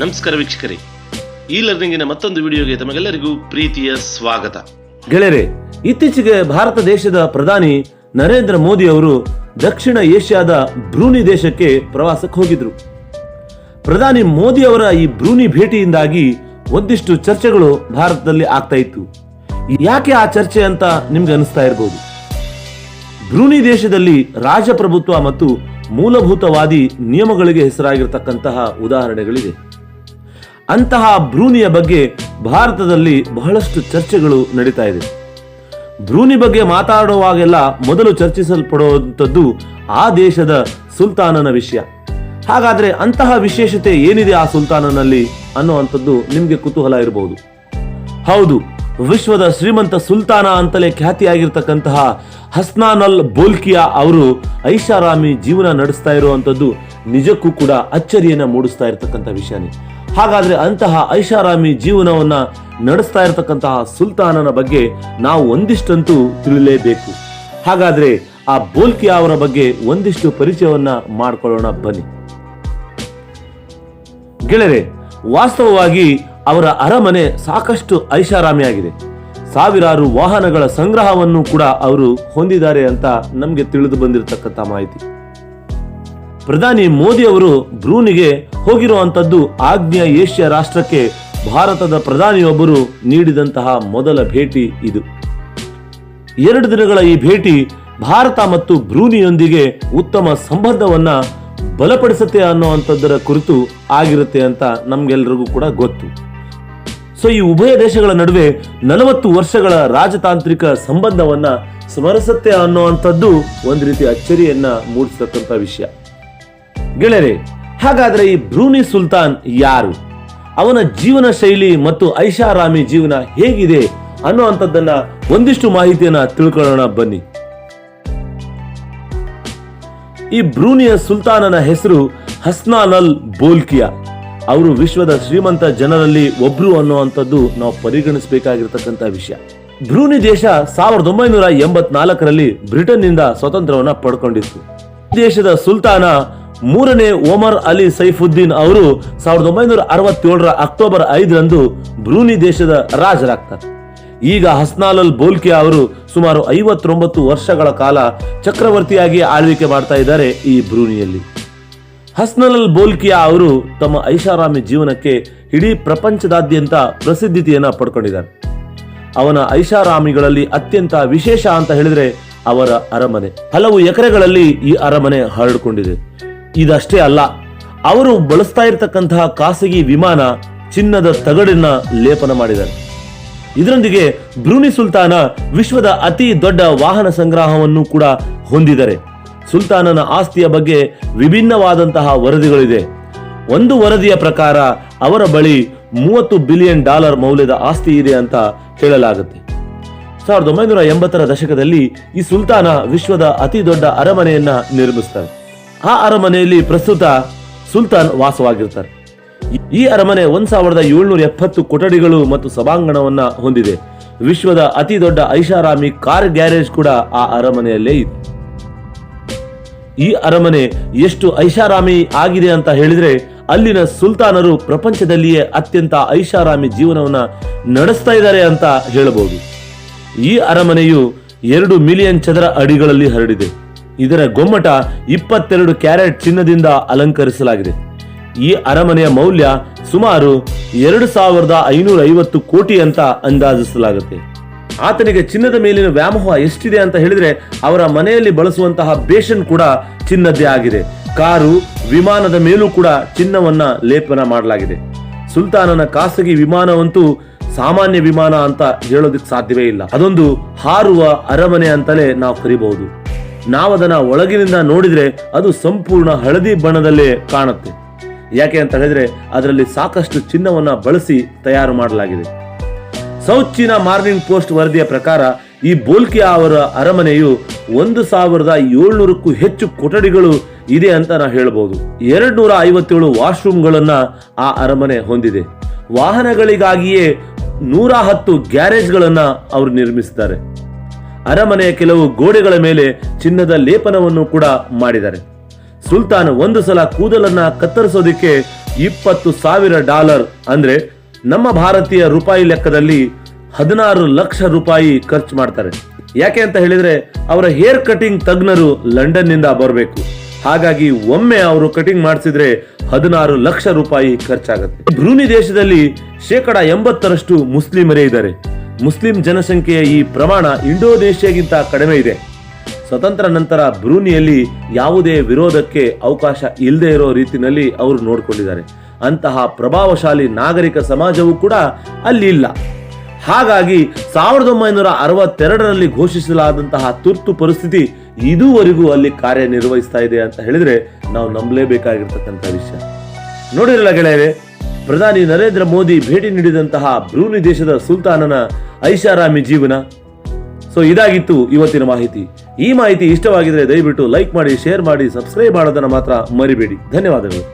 ನಮಸ್ಕಾರ ವೀಕ್ಷಕರೇ. ಈ ಲರ್ನಿಂಗಿನ ಮತ್ತೊಂದು ವಿಡಿಯೋಗೆ ತಮಗೆಲ್ಲರಿಗೂ ಪ್ರೀತಿಯ ಸ್ವಾಗತ. ಗೆಳೆಯರೆ, ಇತ್ತೀಚೆಗೆ ಭಾರತ ದೇಶದ ಪ್ರಧಾನಿ ನರೇಂದ್ರ ಮೋದಿ ಅವರು ದಕ್ಷಿಣ ಏಷ್ಯಾದ ಬ್ರೂನಿ ದೇಶಕ್ಕೆ ಪ್ರವಾಸಕ್ಕೆ ಹೋಗಿದ್ರು. ಪ್ರಧಾನಿ ಮೋದಿ ಅವರ ಈ ಬ್ರೂನಿ ಭೇಟಿಯಿಂದಾಗಿ ಒಂದಿಷ್ಟು ಚರ್ಚೆಗಳು ಭಾರತದಲ್ಲಿ ಆಗ್ತಾ ಇತ್ತು. ಯಾಕೆ ಆ ಚರ್ಚೆ ಅಂತ ನಿಮ್ಗೆ ಅನಿಸ್ತಾ ಇರಬಹುದು ಬ್ರೂನಿ ದೇಶದಲ್ಲಿ ರಾಜಪ್ರಭುತ್ವ ಮತ್ತು ಮೂಲಭೂತವಾದಿ ನಿಯಮಗಳಿಗೆ ಹೆಸರಾಗಿರ್ತಕ್ಕಂತಹ ಉದಾಹರಣೆಗಳಿವೆ. ಅಂತಹ ಭ್ರೂಣಿಯ ಬಗ್ಗೆ ಭಾರತದಲ್ಲಿ ಬಹಳಷ್ಟು ಚರ್ಚೆಗಳು ನಡೀತಾ ಇದೆ. ಭ್ರೂಣಿ ಬಗ್ಗೆ ಮಾತಾಡುವಾಗೆಲ್ಲ ಮೊದಲು ಚರ್ಚಿಸಲ್ಪಡುವಂಥದ್ದು ಆ ದೇಶದ ಸುಲ್ತಾನನ ವಿಷಯ. ಹಾಗಾದ್ರೆ ಅಂತಹ ವಿಶೇಷತೆ ಏನಿದೆ ಆ ಸುಲ್ತಾನನಲ್ಲಿ ಅನ್ನುವಂಥದ್ದು ನಿಮಗೆ ಕುತೂಹಲ ಇರಬಹುದು. ಹೌದು, ವಿಶ್ವದ ಶ್ರೀಮಂತ ಸುಲ್ತಾನ ಅಂತಲೇ ಖ್ಯಾತಿಯಾಗಿರ್ತಕ್ಕಂತಹ ಹಸ್ನಾನಲ್ ಬೋಲ್ಕಿಯಾ ಅವರು ಐಷಾರಾಮಿ ಜೀವನ ನಡೆಸ್ತಾ ಇರುವಂಥದ್ದು ನಿಜಕ್ಕೂ ಕೂಡ ಅಚ್ಚರಿಯನ್ನ ಮೂಡಿಸ್ತಾ ಇರತಕ್ಕಂಥ ವಿಷಯನೇ. ಹಾಗಾದ್ರೆ ಅಂತಹ ಐಷಾರಾಮಿ ಜೀವನವನ್ನ ನಡೆಸ್ತಾ ಇರತಕ್ಕಂತಹ ಸುಲ್ತಾನನ ಬಗ್ಗೆ ನಾವು ಒಂದಿಷ್ಟಂತೂ ತಿಳಿಲೇಬೇಕು. ಹಾಗಾದ್ರೆ ಆ ಬೋಲ್ಕಿಯಾ ಅವರ ಬಗ್ಗೆ ಒಂದಿಷ್ಟು ಪರಿಚಯವನ್ನ ಮಾಡಿಕೊಳ್ಳೋಣ ಬನ್ನಿ. ಗೆಳೆಯರೆ, ವಾಸ್ತವವಾಗಿ ಅವರ ಅರಮನೆ ಸಾಕಷ್ಟು ಐಷಾರಾಮಿಯಾಗಿದೆ. ಸಾವಿರಾರು ವಾಹನಗಳ ಸಂಗ್ರಹವನ್ನು ಕೂಡ ಅವರು ಹೊಂದಿದ್ದಾರೆ ಅಂತ ನಮಗೆ ತಿಳಿದು ಬಂದಿರತಕ್ಕಂಥ ಮಾಹಿತಿ. ಪ್ರಧಾನಿ ಮೋದಿ ಅವರು ಬ್ರೂನಿಗೆ ಹೋಗಿರುವಂತದ್ದು ಆಗ್ನೇಯ ಏಷ್ಯಾ ರಾಷ್ಟ್ರಕ್ಕೆ ಭಾರತದ ಪ್ರಧಾನಿಯೊಬ್ಬರು ನೀಡಿದಂತಹ ಮೊದಲ ಭೇಟಿ ಇದು. ಎರಡು ದಿನಗಳ ಈ ಭೇಟಿ ಭಾರತ ಮತ್ತು ಬ್ರೂನಿಯೊಂದಿಗೆ ಉತ್ತಮ ಸಂಬಂಧವನ್ನ ಬಲಪಡಿಸುತ್ತೆ ಅನ್ನುವಂಥದ್ದರ ಕುರಿತು ಆಗಿರುತ್ತೆ ಅಂತ ನಮ್ಗೆಲ್ರಿಗೂ ಕೂಡ ಗೊತ್ತು. ಸೊ ಈ ಉಭಯ ದೇಶಗಳ ನಡುವೆ ನಲವತ್ತು ವರ್ಷಗಳ ರಾಜತಾಂತ್ರಿಕ ಸಂಬಂಧವನ್ನ ಸ್ಮರಿಸುತ್ತೆ ಅನ್ನುವಂಥದ್ದು ಒಂದು ರೀತಿ ಅಚ್ಚರಿಯನ್ನ ಮೂಡಿಸತಕ್ಕಂಥ ವಿಷಯ. ಗೆಳೆಯರೆ, ಹಾಗಾದ್ರೆ ಈ ಬ್ರೂನಿ ಸುಲ್ತಾನ್ ಯಾರು? ಅವನ ಜೀವನ ಶೈಲಿ ಮತ್ತು ಐಷಾರಾಮಿ ಜೀವನ ಹೇಗಿದೆ ಅನ್ನುವಂಥದ್ದನ್ನ ಒಂದಿಷ್ಟು ಮಾಹಿತಿಯನ್ನ ತಿಳ್ಕೊಳ್ಳೋಣ ಬನ್ನಿ. ಈ ಬ್ರೂನಿಯ ಸುಲ್ತಾನನ ಹೆಸರು ಹಸ್ನಾನಲ್ ಬೋಲ್ಕಿಯಾ. ಅವರು ವಿಶ್ವದ ಶ್ರೀಮಂತ ಜನರಲ್ಲಿ ಒಬ್ರು ಅನ್ನುವಂಥದ್ದು ನಾವು ಪರಿಗಣಿಸಬೇಕಾಗಿರ್ತಕ್ಕಂಥ ವಿಷಯ. ಬ್ರೂನಿ ದೇಶ ಸಾವಿರದ ಒಂಬೈನೂರ ಎಂಬತ್ನಾಲ್ಕರಲ್ಲಿ ಬ್ರಿಟನ್ನಿಂದ ಸ್ವತಂತ್ರವನ್ನ ಪಡ್ಕೊಂಡಿತ್ತು. ದೇಶದ ಸುಲ್ತಾನ ಮೂರನೇ ಒಮರ್ ಅಲಿ ಸೈಫುದ್ದೀನ್ ಅವರು ಸಾವಿರದ ಒಂಬೈನೂರ ಅರವತ್ತೇಳರ ಅಕ್ಟೋಬರ್ ಐದರಂದು ಬ್ರೂನಿ ದೇಶದ ರಾಜರಾಗ್ತಾರೆ. ಈಗ ಹಸ್ನಾಲಲ್ ಬೋಲ್ಕೆ ಅವರು ಸುಮಾರು ಐವತ್ತೊಂಬತ್ತು ವರ್ಷಗಳ ಕಾಲ ಚಕ್ರವರ್ತಿಯಾಗಿ ಆಳ್ವಿಕೆ ಮಾಡ್ತಾ ಇದ್ದಾರೆ ಈ ಬ್ರೂನಿಯಲ್ಲಿ. ಹಸ್ನಲಲ್ ಬೋಲ್ಕಿಯಾ ಅವರು ತಮ್ಮ ಐಷಾರಾಮಿ ಜೀವನಕ್ಕೆ ಇಡೀ ಪ್ರಪಂಚದಾದ್ಯಂತ ಪ್ರಸಿದ್ಧಿಯನ್ನ ಪಡ್ಕೊಂಡಿದ್ದಾರೆ. ಅವನ ಐಷಾರಾಮಿಗಳಲ್ಲಿ ಅತ್ಯಂತ ವಿಶೇಷ ಅಂತ ಹೇಳಿದ್ರೆ ಅವರ ಅರಮನೆ. ಹಲವು ಎಕರೆಗಳಲ್ಲಿ ಈ ಅರಮನೆ ಹರಡಿಕೊಂಡಿದೆ. ಇದಷ್ಟೇ ಅಲ್ಲ, ಅವರು ಬಳಸ್ತಾ ಇರತಕ್ಕಂತಹ ಖಾಸಗಿ ವಿಮಾನ ಚಿನ್ನದ ತಗಡಿನ ಲೇಪನ ಮಾಡಿದ್ದಾರೆ. ಇದರೊಂದಿಗೆ ಬ್ರೂನಿ ಸುಲ್ತಾನ ವಿಶ್ವದ ಅತಿ ದೊಡ್ಡ ವಾಹನ ಸಂಗ್ರಹವನ್ನು ಕೂಡ ಹೊಂದಿದ್ದಾರೆ. ಸುಲ್ತಾನನ ಆಸ್ತಿಯ ಬಗ್ಗೆ ವಿಭಿನ್ನವಾದಂತಹ ವರದಿಗಳಿದೆ. ಒಂದು ವರದಿಯ ಪ್ರಕಾರ ಅವರ ಬಳಿ ಮೂವತ್ತು ಬಿಲಿಯನ್ ಡಾಲರ್ ಮೌಲ್ಯದ ಆಸ್ತಿ ಇದೆ ಅಂತ ಹೇಳಲಾಗುತ್ತೆ. ಸಾವಿರದ ಒಂಬೈನೂರ ಎಂಬತ್ತರ ದಶಕದಲ್ಲಿ ಈ ಸುಲ್ತಾನ ವಿಶ್ವದ ಅತಿ ದೊಡ್ಡ ಅರಮನೆಯನ್ನ ನಿರ್ಮಿಸ್ತಾರೆ ಆ ಅರಮನೆಯಲ್ಲಿ ಪ್ರಸ್ತುತ ಸುಲ್ತಾನ್ ವಾಸವಾಗಿರ್ತಾರೆ. ಈ- ಅರಮನೆ ಒಂದ್ ಸಾವಿರದ ಏಳ್ನೂರ ಎಪ್ಪತ್ತು ಕೊಠಡಿಗಳು ಮತ್ತು ಸಭಾಂಗಣವನ್ನ ಹೊಂದಿದೆ. ವಿಶ್ವದ ಅತಿ ದೊಡ್ಡ ಐಷಾರಾಮಿ ಕಾರ್ ಗ್ಯಾರೇಜ್ ಕೂಡ ಆ ಅರಮನೆಯಲ್ಲೇ ಇದೆ. ಈ ಅರಮನೆ ಎಷ್ಟು ಐಷಾರಾಮಿ ಆಗಿದೆ ಅಂತ ಹೇಳಿದ್ರೆ, ಅಲ್ಲಿನ ಸುಲ್ತಾನರು ಪ್ರಪಂಚದಲ್ಲಿಯೇ ಅತ್ಯಂತ ಐಷಾರಾಮಿ ಜೀವನವನ್ನ ನಡೆಸ್ತಾ ಇದ್ದಾರೆ ಅಂತ ಹೇಳಬಹುದು. ಈ ಅರಮನೆಯು ಎರಡು ಮಿಲಿಯನ್ ಚದರ ಅಡಿಗಳಲ್ಲಿ ಹರಡಿದೆ. ಇದರ ಗೊಮ್ಮಟ ಇಪ್ಪತ್ತೆರಡು ಕ್ಯಾರೆಟ್ ಚಿನ್ನದಿಂದ ಅಲಂಕರಿಸಲಾಗಿದೆ. ಈ ಅರಮನೆಯ ಮೌಲ್ಯ ಸುಮಾರು ಎರಡು ಸಾವಿರದ ಐನೂರ ಐವತ್ತು ಕೋಟಿ ಅಂತ ಅಂದಾಜಿಸಲಾಗುತ್ತೆ. ಆತನಿಗೆ ಚಿನ್ನದ ಮೇಲಿನ ವ್ಯಾಮೋಹ ಎಷ್ಟಿದೆ ಅಂತ ಹೇಳಿದ್ರೆ ಅವರ ಮನೆಯಲ್ಲಿ ಬಳಸುವಂತಹ ಬೇಷನ್ ಕೂಡ ಚಿನ್ನದ್ದೇ ಆಗಿದೆ. ಕಾರು, ವಿಮಾನದ ಮೇಲೂ ಕೂಡ ಚಿನ್ನವನ್ನ ಲೇಪನ ಮಾಡಲಾಗಿದೆ. ಸುಲ್ತಾನನ ಖಾಸಗಿ ವಿಮಾನವಂತೂ ಸಾಮಾನ್ಯ ವಿಮಾನ ಅಂತ ಹೇಳೋದಕ್ಕೆ ಸಾಧ್ಯವೇ ಇಲ್ಲ. ಅದೊಂದು ಹಾರುವ ಅರಮನೆ ಅಂತಲೇ ನಾವು ಕರಿಬಹುದು. ನಾವದನ್ನ ಒಳಗಿನಿಂದ ನೋಡಿದ್ರೆ ಅದು ಸಂಪೂರ್ಣ ಹಳದಿ ಬಣ್ಣದಲ್ಲೇ ಕಾಣುತ್ತೆ. ಯಾಕೆ ಅಂತ ಹೇಳಿದ್ರೆ ಅದರಲ್ಲಿ ಸಾಕಷ್ಟು ಚಿನ್ನವನ್ನ ಬಳಸಿ ತಯಾರು ಮಾಡಲಾಗಿದೆ. ಸೌತ್ ಚೀನಾ ಮಾರ್ನಿಂಗ್ ಪೋಸ್ಟ್ ವರದಿಯ ಪ್ರಕಾರ ಈ ಬೋಲ್ಕಿಯಾ ಅವರ ಅರಮನೆಯು ಒಂದು ಸಾವಿರದ ಏಳ್ನೂರಕ್ಕೂ ಹೆಚ್ಚು ಕೊಠಡಿಗಳು ಇದೆ ಅಂತ ನಾ ಹೇಳಬಹುದು ಎರಡ್ ನೂರ ಐವತ್ತೇಳು ವಾಶ್ರೂಮ್ಗಳನ್ನ ಆ ಅರಮನೆ ಹೊಂದಿದೆ. ವಾಹನಗಳಿಗಾಗಿಯೇ ನೂರ ಹತ್ತು ಗ್ಯಾರೇಜ್ಗಳನ್ನ ಅವರು ನಿರ್ಮಿಸಿದ್ದಾರೆ. ಅರಮನೆಯ ಕೆಲವು ಗೋಡೆಗಳ ಮೇಲೆ ಚಿನ್ನದ ಲೇಪನವನ್ನು ಕೂಡ ಮಾಡಿದ್ದಾರೆ. ಸುಲ್ತಾನ್ ಒಂದು ಸಲ ಕೂದಲನ್ನ ಕತ್ತರಿಸೋದಿಕ್ಕೆ ಇಪ್ಪತ್ತು ಸಾವಿರ ಡಾಲರ್ ಅಂದ್ರೆ ನಮ್ಮ ಭಾರತೀಯ ರೂಪಾಯಿ ಲೆಕ್ಕದಲ್ಲಿ ಹದಿನಾರು ಲಕ್ಷ ರೂಪಾಯಿ ಖರ್ಚು ಮಾಡ್ತಾರೆ. ಯಾಕೆ ಅಂತ ಹೇಳಿದ್ರೆ ಅವರ ಹೇರ್ ಕಟಿಂಗ್ ತಜ್ಞರು ಲಂಡನ್ನಿಂದ ಬರಬೇಕು. ಹಾಗಾಗಿ ಒಮ್ಮೆ ಅವರು ಕಟಿಂಗ್ ಮಾಡಿಸಿದ್ರೆ ಹದಿನಾರು ಲಕ್ಷ ರೂಪಾಯಿ ಖರ್ಚಾಗುತ್ತೆ. ಬ್ರೂನಿ ದೇಶದಲ್ಲಿ ಶೇಕಡ ಎಂಬತ್ತರಷ್ಟು ಮುಸ್ಲಿಮರೇ ಇದ್ದಾರೆ. ಮುಸ್ಲಿಂ ಜನಸಂಖ್ಯೆಯ ಈ ಪ್ರಮಾಣ ಇಂಡೋನೇಷ್ಯಾಗಿಂತ ಕಡಿಮೆ ಇದೆ. ಸ್ವತಂತ್ರ ನಂತರ ಬ್ರೂನಿಯಲ್ಲಿ ಯಾವುದೇ ವಿರೋಧಕ್ಕೆ ಅವಕಾಶ ಇಲ್ಲದೆ ಇರೋ ರೀತಿಯಲ್ಲಿ ಅವರು ನೋಡಿಕೊಂಡಿದ್ದಾರೆ. ಅಂತಹ ಪ್ರಭಾವಶಾಲಿ ನಾಗರಿಕ ಸಮಾಜವೂ ಕೂಡ ಅಲ್ಲಿ ಇಲ್ಲ. ಹಾಗಾಗಿ ಸಾವಿರದ ಒಂಬೈನೂರ ಅರವತ್ತೆರಡರಲ್ಲಿ ಘೋಷಿಸಲಾದಂತಹ ತುರ್ತು ಪರಿಸ್ಥಿತಿ ಇದುವರೆಗೂ ಅಲ್ಲಿ ಕಾರ್ಯನಿರ್ವಹಿಸ್ತಾ ಇದೆ ಅಂತ ಹೇಳಿದ್ರೆ ನಾವು ನಂಬಲೇಬೇಕಾಗಿರ್ತಕ್ಕಂಥ ವಿಷಯ. ನೋಡಿರಲ್ಲ ಗೆಳೆಯರೆ ಪ್ರಧಾನಿ ನರೇಂದ್ರ ಮೋದಿ ಭೇಟಿ ನೀಡಿದಂತಹ ಬ್ರೂನಿ ದೇಶದ ಸುಲ್ತಾನನ ಐಷಾರಾಮಿ ಜೀವನ. ಸೊ ಇದಾಗಿತ್ತು ಇವತ್ತಿನ ಮಾಹಿತಿ. ಈ ಮಾಹಿತಿ ಇಷ್ಟವಾಗಿದ್ರೆ ದಯವಿಟ್ಟು ಲೈಕ್ ಮಾಡಿ ಶೇರ್ ಮಾಡಿ ಸಬ್ಸ್ಕ್ರೈಬ್ ಮಾಡೋದನ್ನು ಮಾತ್ರ ಮರಿಬೇಡಿ. ಧನ್ಯವಾದಗಳು.